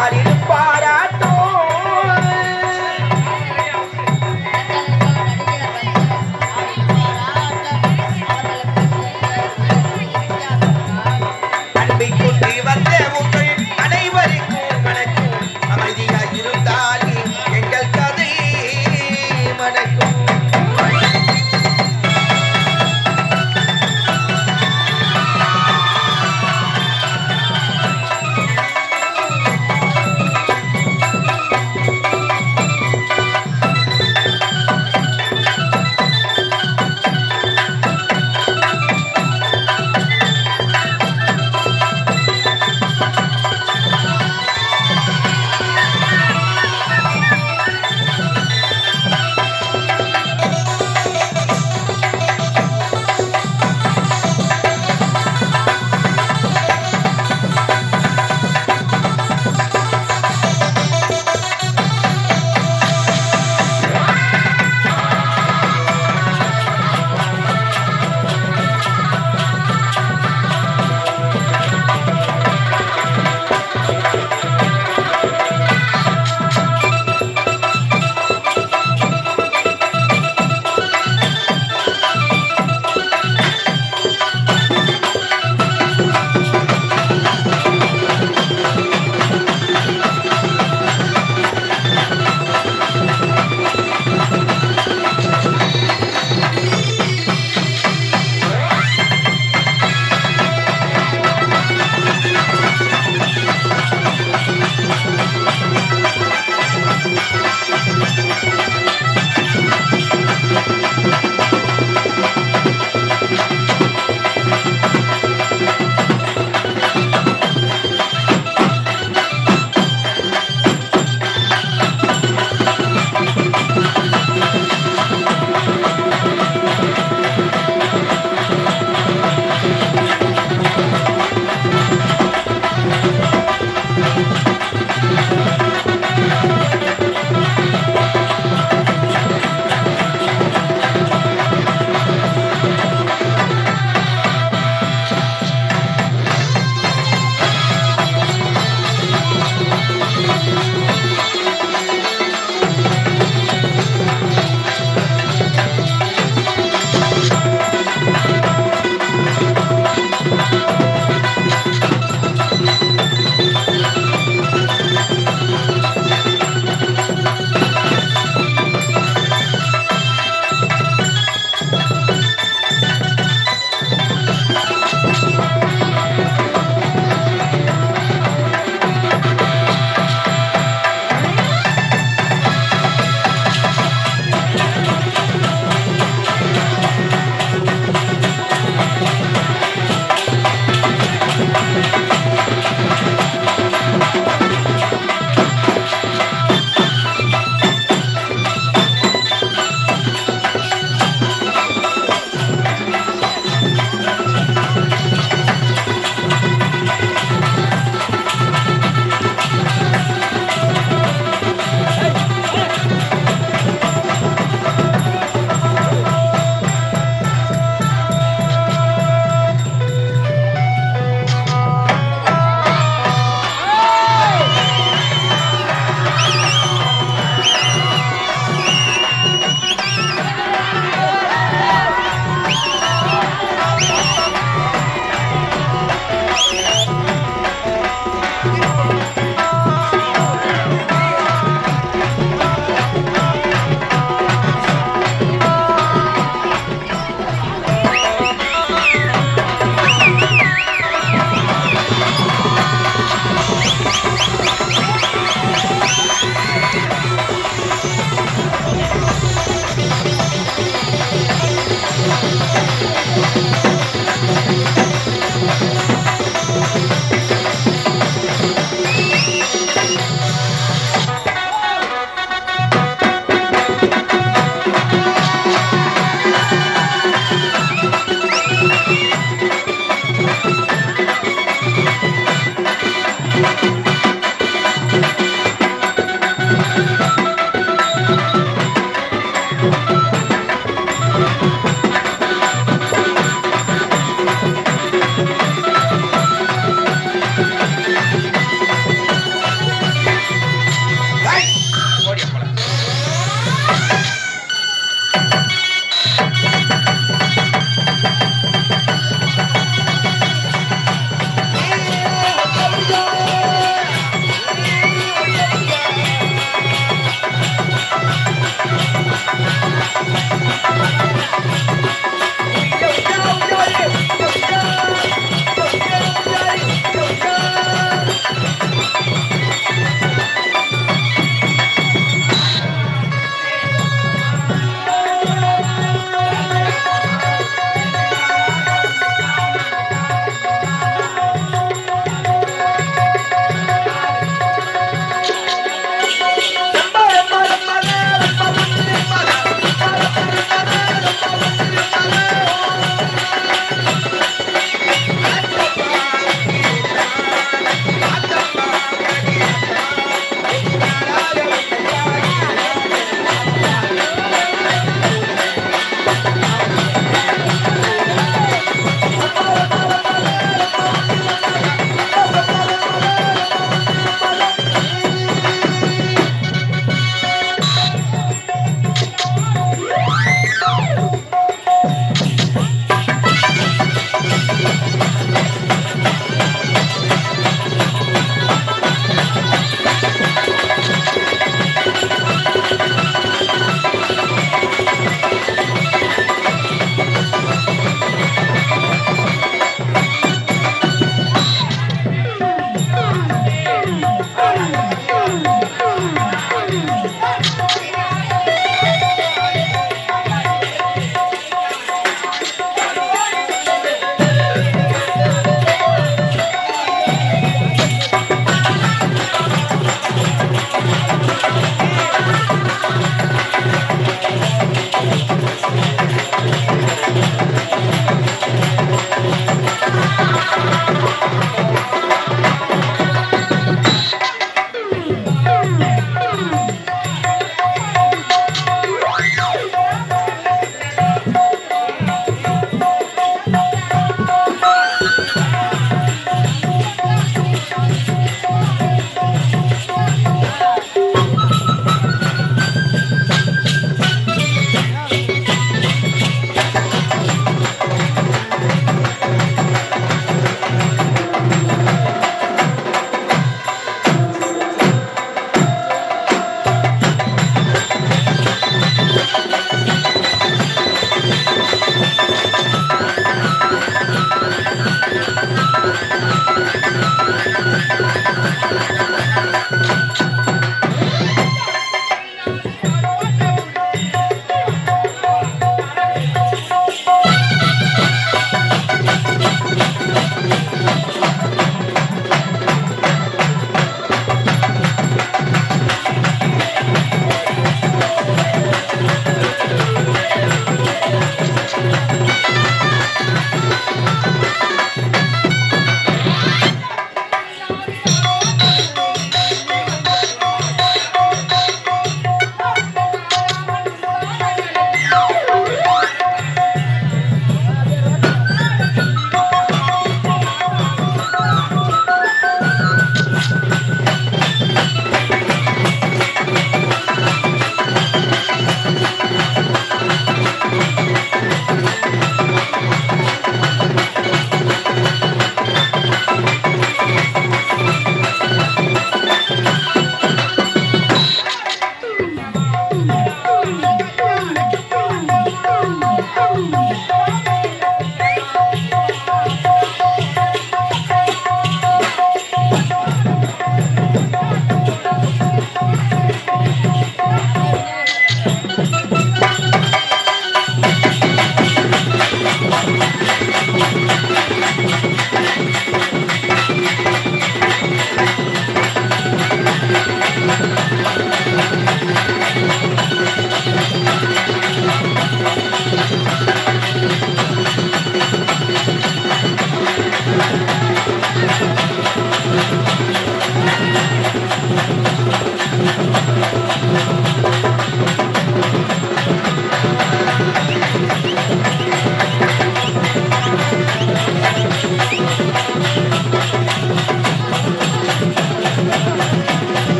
Are you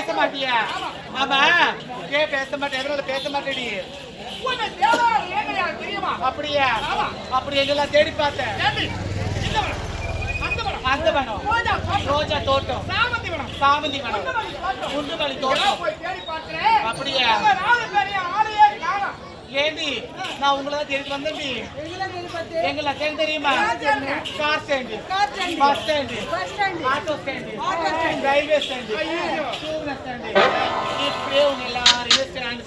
பேச மாட்டியா ஆமா. ஏ பேச மாட்டேன் எதனால பேச மாட்டேடி? அப்படியா. அப்படி எங்கெல்லாம் தேடி பார்த்தேன்? அந்த வனம், ரோஜா தோட்டம், சாமந்தி வனம், சாமந்தி வனம் குண்டுமல்லி தோட்டம். அப்படியா? ஏண்டி? நான் உங்களை தான் தேடி வந்தேன்டி எங்களை தேடி தெரியுமா? Car stand bus stand auto stand railway stand two wheeler stand இப்படியே உங்க எல்லாரையும் ஸ்டாண்டு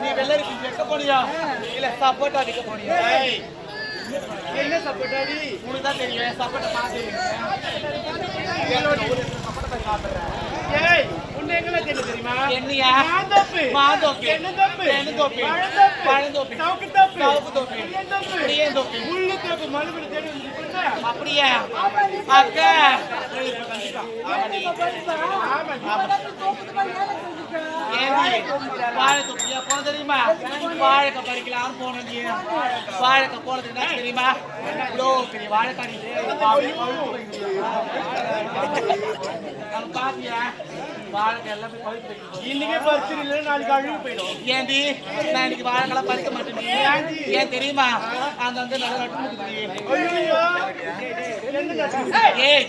நீ வெள்ளரி பிஞ்சு வைக்க போனியா? இல்ல சப்போட்டா அடிக்க போனியா? என்ன சப்போட்டா அடி உனக்கு தான் தெரியும் சப்போட்டா பாத்து அப்படியா அக்கா ஏண்டி வாழை தொப்பியா போன தெரியுமா வாழைக்காய் பறிக்கலாம் போனோம் நீ வாழைக்காய் போனது என்ன தெரியுமா இவ்வளோ பெரிய வாழைக்காய் இது. நம்ம பாத்தியா வாழைக்காய் எல்லாம் போய் பழுத்து வைக்கணும். இன்னைக்கே பறிச்சு இல்லை நாளைக்கு அழுகி போயிடும் ஏண்டி நான் இன்னைக்கு வாழைக்காய் பறிக்க மாட்டேன் ஏன் தெரியுமா அங்க வந்து நல்லா நட்டு ஏய்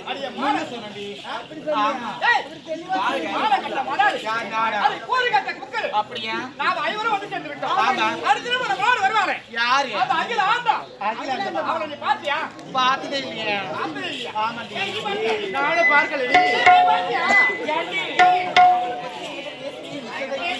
ஆமா. அப்படியா நாம ஐவரும் வந்து சேர்ந்து விட்டோம். ஆமா. அடுத்த நம்ம மாடு வருவாரே. யாரு அது அகில ஆண்டம். அவனை நீ பாத்தியா? பார்த்ததே இல்லையே பார்த்ததே இல்லையா? ஆமாண்டி ஏய், நீ பாத்தியா? நானும் பார்க்கல பாத்தியா?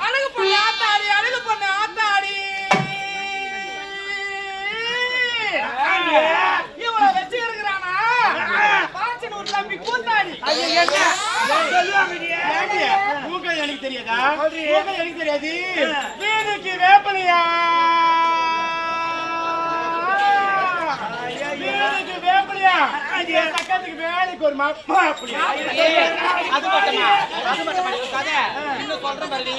அழகு பொண்ணு ஆத்தாடி அழகு பொண்ணு ஆத்தாடி இவனை வச்சு இருக்கிறானா ஒரு தம்பி கூத்தாடி எனக்கு தெரியாதா எனக்கு தெரியாது வேப்பலையா என் சக்கத்துக்கு வேலைக்கு ஒரு மா- மாப்பிளையா ஏய், அது மட்டுமா அது மட்டுமா கதை. இன்னும் சொல்றேன் பாருடி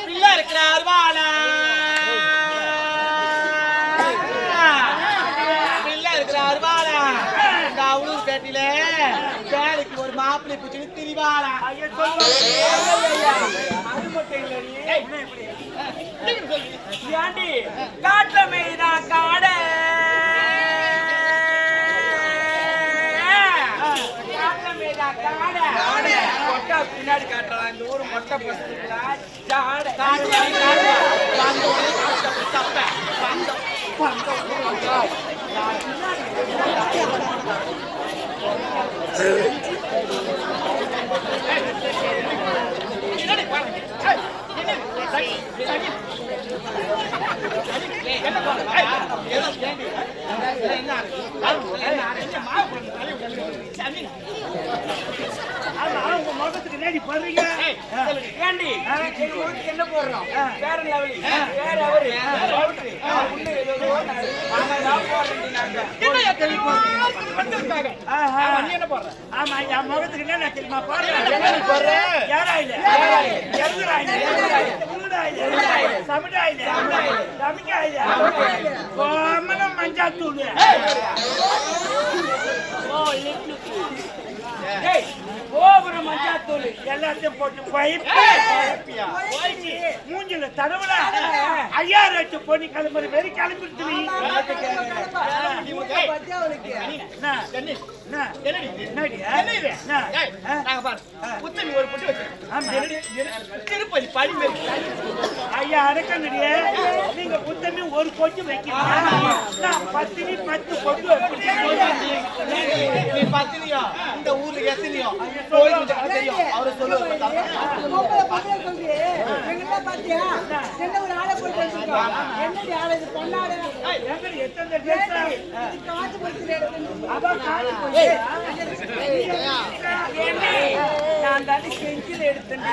பிள்ளை இருக்கிறார் வாழா. பிள்ளை இருக்கிறார் வாழா. இந்த அவளூர் பேட்டில வேலைக்கு ஒரு மாப்பிள்ளை பிடிச்சி திரிவாளா. ஐயா, சொல்லுங்க. அது மட்டும் இல்லடி. ஏண்டி காட்டுல மேய்தா காட காட்டுல மேய்தா காட மொட்டை பின்னாடி காட்டுறான் இந்த ஊரு மொட்டை பசங்களா காட்டு வந்த உடனே காட்டு தப்ப வந்த வந்த உடனே ஆமா, உங்க முகத்துக்கு என்னடி பண்றீங்க? ஊருக்கு என்ன போடுறோம் வேற லெவலி வேற அவரு போடுறேன் என்ன கேள்வி வந்திருக்காங்க ஆஹா. நீ என்ன போடுற ஆமா, என் முகத்துக்கு என்ன தெரியுமா பாரு. என்னடி போடுற? ஏறாயில. எருதுராயில. உளுந்தாயில. சமிடாயில. ரமிக்காயில. கோமணம் மஞ்சாத்தூள். மஞ்சாத்தூள் எல்லாத்தையும் போட்டு பைப்பு. போயிச்சு. மூஞ்சில தடவுல ஐயாயிரம் லட்சம் பொண்ணு கிளம்புற மாரி கிளம்பிட்டு நீ. என்ன? என்ன? என்னடி? என்ன? ஏய், ஆ? நாங்க பாரு புத்தமி ஒரு பொட்டு வச்சிருக்கோம் ஆமா. என்னடி? என்னடி? திருப்பதி படி மேல் ஐயா அடக்கங்கடியே நீங்க புத்தமி ஒரு பொண்ணு வைக்கிறீங்க நான் பத்தினி பத்து பொண்ணு வைக்கிறேன். நீ பத்தினியோ இந்த ஊர்ல எத்தனையோ தெரியும் அவரு சொல்லுவாரு பாத்தியா? என்ன ஒரு ஆளை போட்டு வச்சிருக்கோம். என்னடி ஆளு? இது? பொண்ணாடு. எத்தனை காசு கொடுத்து நான் தாண்டி செஞ்சில எடுத்தேன்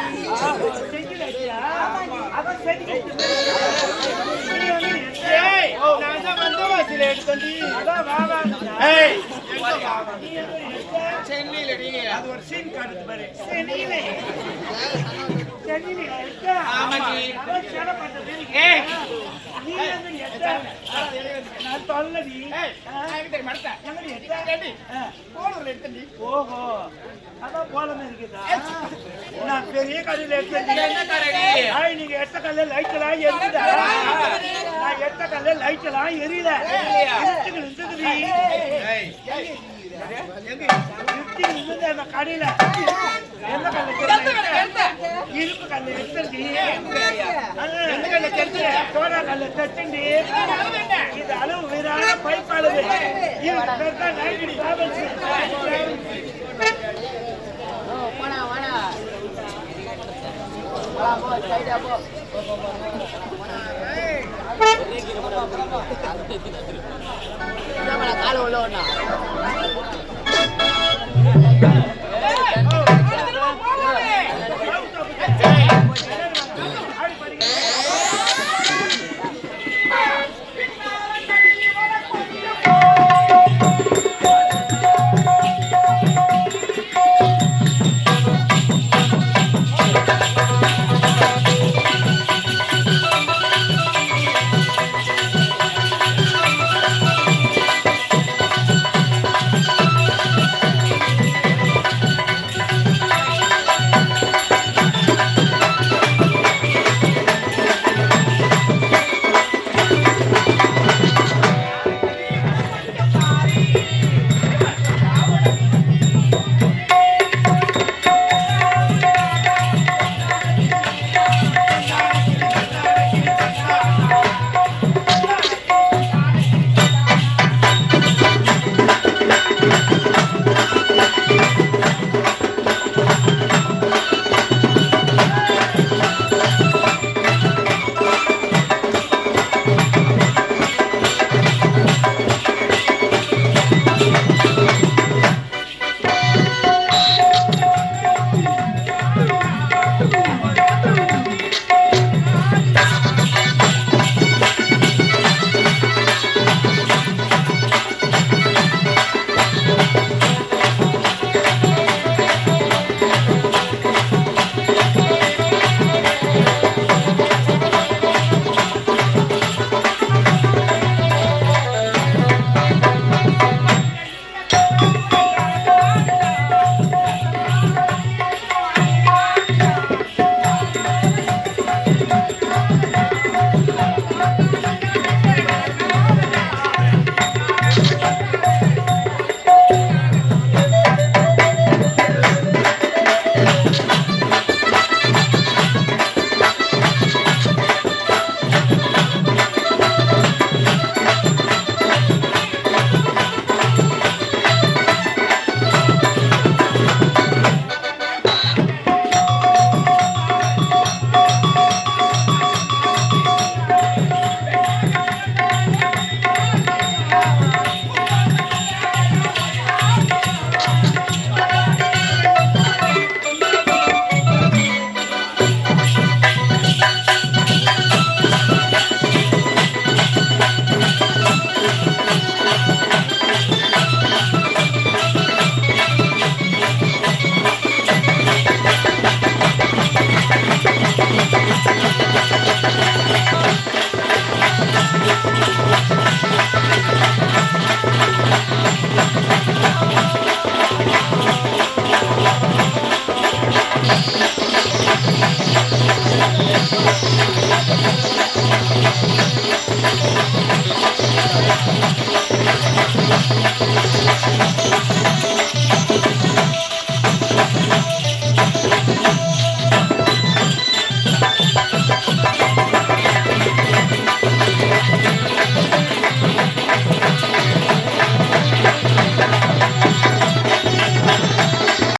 செஞ்சுல வச்சியா? அதான் செஞ்சு ஏய் நான் தான் வந்தவாசில எடுத்தேன்டி. அதான் வா வாங்கடா. ஏய் நீ சென்னையிலடி அது ஒரு சீன் காட்டுது பாரு. சென்னையிலே. சென்னையிலே இருக்க? சேலை. ஏய் நீ இருக்க? நான் சொல்லடி. ஏய்? நான் எங்கடி. போலூர்ல எடுத்தேன்டி ஓஹோ அதான் போலமே இருக்குதா நான் பெரிய கல்லில் என்ன எடுத்தேன் கரடி ஆய் நீங்க எட்ட கல்ல லைட் எல்லாம் எரியுதா நான் எட்ட கல்ல லைட் எல்லாம் எரியல ஏய் எங்க இருட்டுக்கு இருந்தது அந்த கடையில எந்த கல்ல தெரியுமா? இரும்பு கல்ல எடுத்தண்டி எந்த கல்ல தெரிஞ்சு சோடா கல்ல தச்சுண்டி இது அளவு வீரான பைப் அளவு இது பேர் தான் நைன்டி டிராவல்ஸ் காலை உள்ள ஒண்ணா